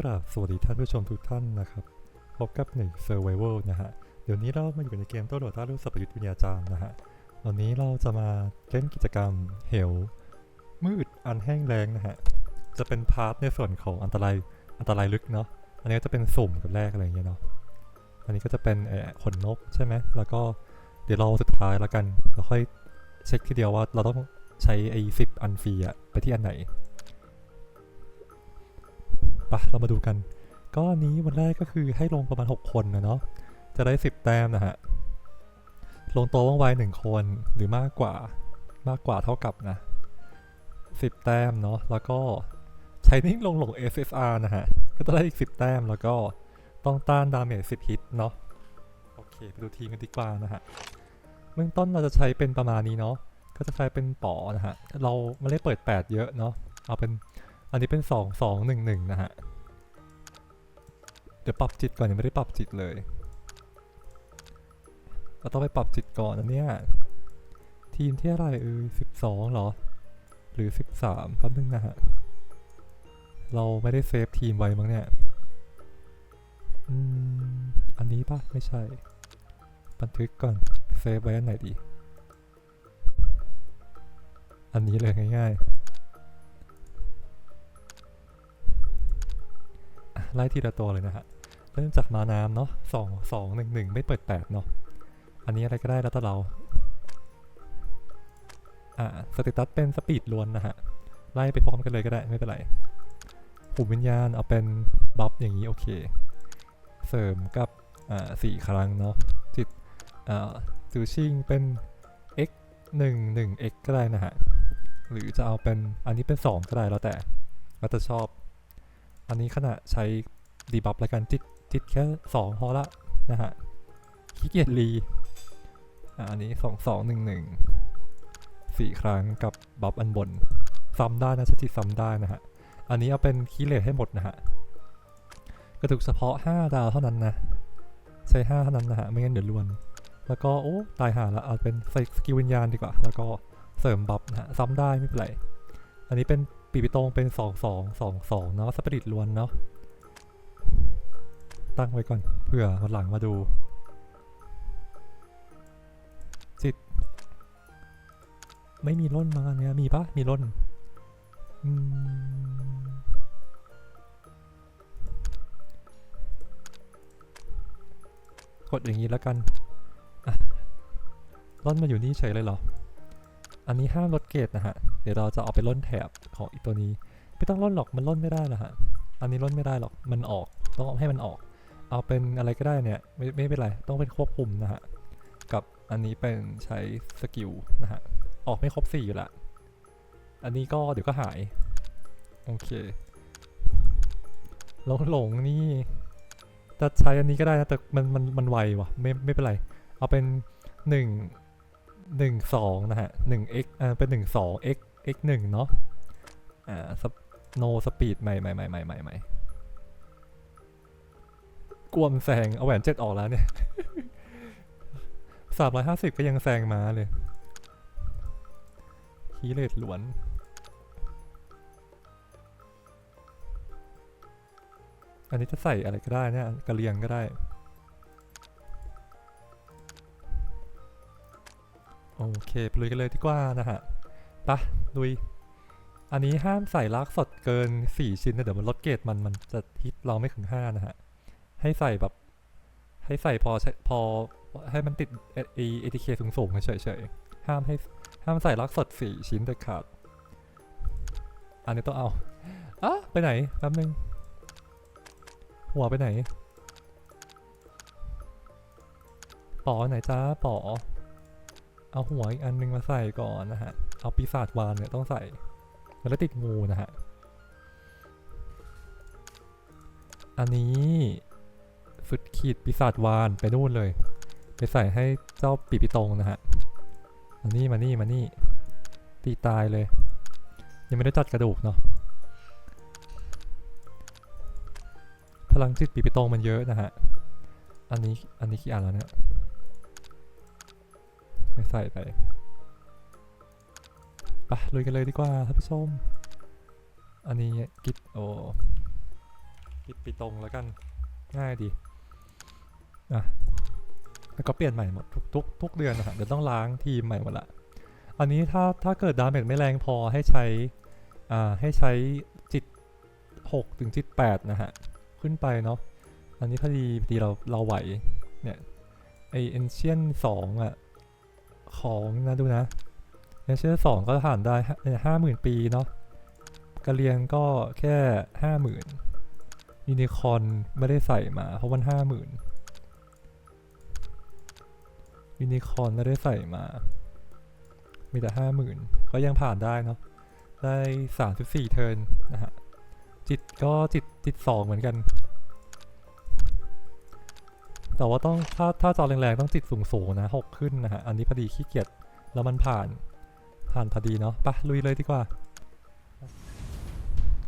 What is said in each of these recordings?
กราบสวัสดีท่านผู้ชมทุกท่านนะครับ พบกับหนึ่ง Survival นะฮะ เดี๋ยวนี้เรามาอยู่ในเกมโต้โดต้ารูปสัพยุทธวิญญาจารย์นะฮะวันนี้เราจะมาเล่นกิจกรรมเหว มืดอันแห้งแล้งนะฮะ จะเป็นพาร์ทในส่วนของอันตรายอันตรายลึกเนาะ อันนี้ก็จะเป็นสุ่มกับแรกอะไรอย่างเงี้ยเนาะ อันนี้ก็จะเป็นเอ่อขนนกใช่ไหม แล้วก็เดี๋ยวเราสุดท้ายแล้วกัน เราค่อยเช็คทีเดียวว่าเราต้องใช้ไอ้สิบอันฟรีอะไปที่อันไหน ปะเรามาดูกัน ก็อันนี้วันแรกก็คือให้ลงประมาณ 6 คนนะเนาะ จะได้ 10 แต้มนะฮะ ลงโต๊ะว่องไวหนึ่งคนหรือมากกว่ามากกว่าเท่ากับนะ 10 แต้มเนาะ แล้วก็ใช้นิ่งลงหลง SSR นะฮะ ก็จะได้อีก 10 แต้มแล้วก็ต้องต้านดาเมจ10 ฮิตเนาะ โอเคไปดูทีมกันดีกว่านะฮะ เบื้องต้นเราจะใช้เป็นประมาณนี้เนาะ ก็จะใช้เป็นป๋อนะฮะ เราไม่ได้เปิด 8 เยอะเนาะ เอาเป็น อันนี้เป็นสองสองหนึ่งหนึ่งนะฮะ เดี๋ยวปรับจิตก่อนยังไม่ได้ปรับจิตเลยเราต้องไปปรับจิตก่อนนะเนี่ย ทีมที่อะไรเออสิบสองหรอ หรือสิบสามแป๊บนึงนะฮะ เราไม่ได้เซฟทีมไว้มั้งเนี่ย อืม อันนี้ปะไม่ใช่ บันทึกก่อน เซฟไว้อันไหนดี อันนี้เลยง่ายๆ ไล่ทีละตัวเลยนะฮะ เริ่มจากมาน้ำเนาะสองสองหนึ่งหนึ่งไม่เปิดแปดเนาะ อันนี้อะไรก็ได้แล้วแต่เรา อ่าสเตตัสเป็นสปีดล้วนนะฮะ ไล่ไปพร้อมกันเลยก็ได้ไม่เป็นไรหุ่มวิญญาณเอาเป็นบัฟอย่างนี้โอเค เสริมกับ อ่าสี่ครั้งเนาะ จิต อ่าซูชิงเป็น x 1 1 x ก็ได้นะฮะ หรือจะเอาเป็นอันนี้เป็น 2 ก็ได้แล้วแต่แล้วแต่ชอบ อันนี้ขณะใช้ดีบัฟแล้วกันจิตจิตแค่สองพอละนะฮะขี้เกียจรีอันนี้สองสองหนึ่งหนึ่งสี่ครั้งกับบัฟอันบนซ้ำได้นะใช้จิตซ้ำได้นะฮะ อันนี้เอาเป็นคีเลทให้หมดนะฮะ กระตุกเฉพาะ 5 ดาวเท่านั้นนะ ใช้ 5 เท่านั้นนะฮะ ไม่งั้นเดี๋ยวลวนแล้วก็โอ้ตายหาละเอาเป็นใส่สกิลวิญญาณดีกว่า แล้วก็เสริมบัฟนะฮะซ้ำได้ไม่เป็นไร อันนี้เป็น ปีปิโตงเป็น 2 2 2 2 เนาะสปริตล้วนเนาะตั้งไว้ก่อนเผื่อวันหลังมาดู จิต ไม่มีร่นมาเนี่ยมีปะมีร่นกดอย่างนี้แล้วกันอะร่นมาอยู่นี่เฉยเลยเหรอ อันนี้ห้ามลดเกรดนะฮะ เดี๋ยวเราจะเอาไปล่นแถบของอีกตัวนี้ ไม่ต้องล่นหรอกมันล่นไม่ได้นะฮะอันนี้ล่นไม่ได้หรอกมันออกต้องเอาให้มันออก เอาเป็นอะไรก็ได้เนี่ยไม่ไม่เป็นไรต้องเป็นควบคุมนะฮะกับอันนี้เป็นใช้สกิลนะฮะออกไม่ครบสี่อยู่ละอันนี้ก็เดี๋ยวก็หายโอเคหลงหลงนี่จะใช้อันนี้ก็ได้นะแต่มันมันมันไววะไม่ไม่เป็นไร เอาเป็นหนึ่งหนึ่งสองนะฮะหนึ่ง x อ่าเป็นหนึ่งสอง x x หนึ่งเนาะ อ่า no speed ใหม่ใหม่ใหม่ใหม่ใหม่ใหม่กลวมแซงเอาแหวนเจ็ดออกแล้วเนี่ยสามร้อยห้าสิบก็ยังแซงมาเลยคีเลตหลวนอันนี้จะใส่อะไรก็ได้เนี่ยกระเลียงก็ได้ โอเคไปลุยกันเลยดีกว่านะฮะ ปะลุย อันนี้ห้ามใส่ลากสดเกิน 4 ชิ้นนะเดี๋ยวมันลดเกรดมันมันจะฮิตเราไม่ถึง 5 นะฮะ ให้ใส่แบบ ให้ใส่พอพอให้มันติดเอเอทีเคสูงๆเฉยๆห้ามให้ห้ามใส่ลากสด 4 ชิ้นเด็ดขาด อันนี้ต้องเอาอะไปไหนแป๊บนึง หัวไปไหนป๋อไหนจ้าป๋อ เอาหัวอีกอันนึงมาใส่ก่อนนะฮะ เอาปีศาจวานเนี่ยต้องใส่ แล้วติดงูนะฮะ อันนี้สุดขีดปีศาจวานไปนู่นเลย ไปใส่ให้เจ้าปีปิตงนะฮะมานี่มานี่มานี่ ตีตายเลย ยังไม่ได้จัดกระดูกเนาะพลังจิตปีปิตงมันเยอะนะฮะ อันนี้อันนี้กี่อันแล้วเนี่ย ไม่ใส่ไปไปลุยกันเลยดีกว่าท่านผู้ชม อันนี้กิดโอปิดปิดตรงแล้วกัน ง่ายดี อะ แล้วก็เปลี่ยนใหม่หมดทุกทุกทุกเดือนนะฮะเดี๋ยวต้องล้างทีมใหม่หมดละ อันนี้ถ้าถ้าเกิดดาเมจไม่แรงพอให้ใช้ อ่า ให้ใช้จิต6ถึงจิต8นะฮะ ขึ้นไปเนาะ อันนี้พอดีพอดีเราเราไหว เนี่ย ไอเอนเชียนสองอะ ของนะดูนะเอนเชียนสองก็ผ่านได้ห้าหมื่นปีเนาะกระเรียงก็แค่ห้าหมื่นยูนิคอนไม่ได้ใส่มาเพราะมันห้าหมื่นยูนิคอนไม่ได้ใส่มา มีแต่ห้าหมื่นก็ยังผ่านได้เนาะได้สามสิบสี่เทิร์นนะฮะจิตก็จิตจิตสองเหมือนกัน แต่ว่าต้องถ้าถ้าจอแรงๆต้องติดสูงๆนะหกขึ้นนะฮะอันนี้พอดีขี้เกียจแล้วมันผ่านผ่านพอดีเนาะปะลุยเลยดีกว่า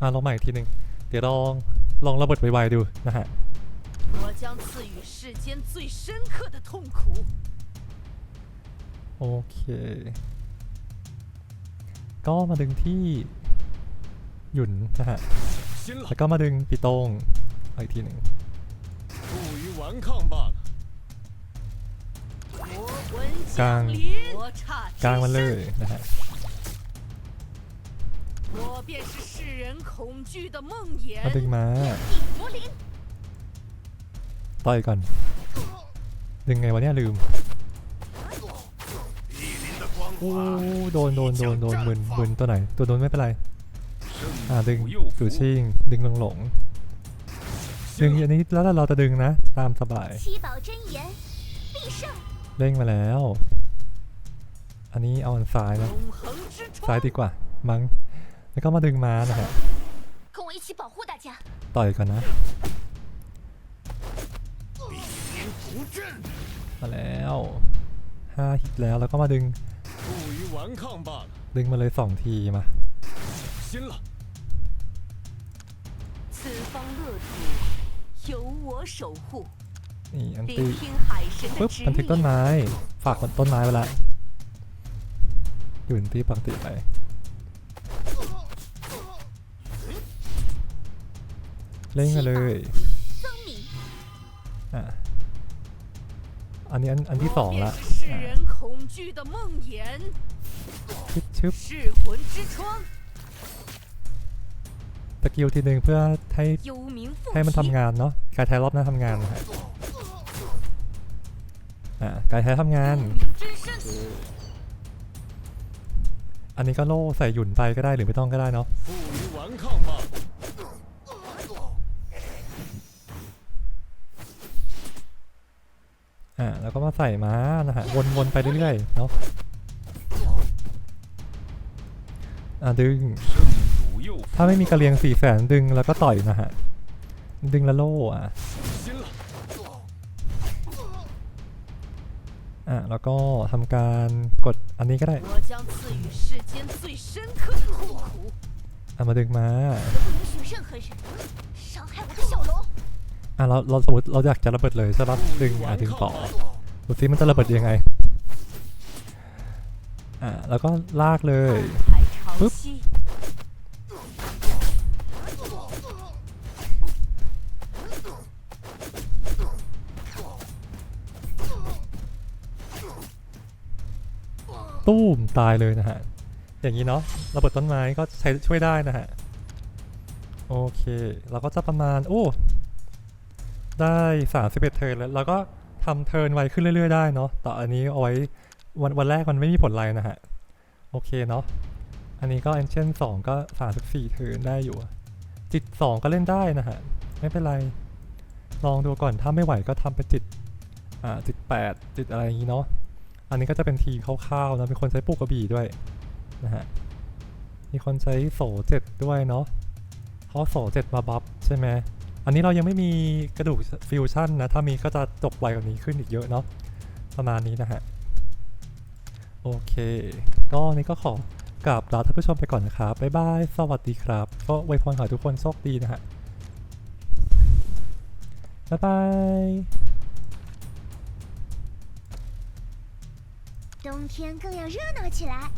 อะลองใหม่อีกทีหนึ่งเดี๋ยวลองลองระเบิดไวๆดูนะฮะโอเค ก็มาดึงที่หยุ่นนะฮะแล้วก็มาดึงปีตรงอีกทีหนึ่ง 于顽抗罢了。魔魂刚降临，魔刹 กลางมัน 之 เล 身 ยนะฮะ 我便是世人恐惧的梦 มาดึง 魇。 มา 魔灵， ต่อยก่อน ดึงไงวะเนี่ยลืม 意林的光 โอ้ 华， โดนโดนโดนโดนมึนมึนตัวไหน ตัวโดนไม่เป็นไร อ่า 生 ดึง 不诱 จู่ 福。 ชิง ดึงหลงหลง ดึงอันนี้แล้วเราจะดึงนะ ตามสบายเร่งมาแล้ว อันนี้เอาอันซ้ายนะซ้ายดีกว่า มั้งแล้วก็มาดึงมานะฮะต่อยก่อนนะมาแล้วห้าฮิตแล้วแล้วก็มาดึง ดึงมาเลยสองทีมา 守护， นี่อันตี 聆听海神的 ปุ๊บ 指 บันทึกต้น 引。 ไม้ ฝากต้นไม้ไว้ละหยุ่นตีปกติไป เล่นมาเลย 僧米， อ่ะ อันนี้อันอันที่สอง 我 ละ 便是世人恐惧的梦魇， ชึบชึบ 噬魂之窗， สกิลทีหนึ่งเพื่อให้ให้มันทำงานเนาะกายไทยรอบหน้าทำงานนะฮะกายไทยทำงาน อันนี้ก็โล่ใส่หยุ่นไปก็ได้หรือไม่ต้องก็ได้เนาะอ่าแล้วก็มาใส่ม้านะฮะวนๆไปเรื่อยๆเนาะอ่าดึง ถ้าไม่มีกระเลียงสี่แสนดึงแล้วก็ต่อยนะฮะ ดึงละโล่อะอะแล้วก็ทำการกดอันนี้ก็ได้เอามาดึงมาอะเราเราสมมติเราอยากจะระเบิดเลยใช่ปะดึงอะดึงต่อดูซิมันจะระเบิดยังไงอะแล้วก็ลากเลยปึ๊บ ตายเลยนะฮะ อย่างนี้เนาะระเบิดต้นไม้ก็ใช้ช่วยได้นะฮะ โอเค เราก็จะประมาณ โอ้ ได้ 31 เทิร์นแล้วเราก็ทำเทิร์นไวขึ้นเรื่อยๆได้เนาะแต่อันนี้เอาไว้วันวันแรกมันไม่มีผลอะไรนะฮะ โอเคเนาะอันนี้ก็ Ancient 2 ก็ 34 เทิร์นได้อยู่ จิต 2 ก็เล่นได้นะฮะ ไม่เป็นไร ลองดูก่อนถ้าไม่ไหวก็ทำเป็นจิต อ่า จิต 8 จิตอะไรอย่างนี้เนาะ อันนี้ก็จะเป็นทีคร่าวๆนะมีคนใช้ปูกกระบี่ด้วยนะฮะมีคนใช้โสเจ็ดด้วยเนาะเพราะโสเจ็ดมาบัฟใช่ไหมอันนี้เรายังไม่มีกระดูกฟิวชั่นนะถ้ามีก็จะจบไวกว่านี้ขึ้นอีกเยอะเนาะประมาณนี้นะฮะโอเค ก็วันนี้ก็ขอกราบลาท่านผู้ชมไปก่อนนะครับ บ๊ายบาย สวัสดีครับ ก็อวยพรขอทุกคนโชคดีนะฮะ บ๊ายบาย 冬天更要热闹起来。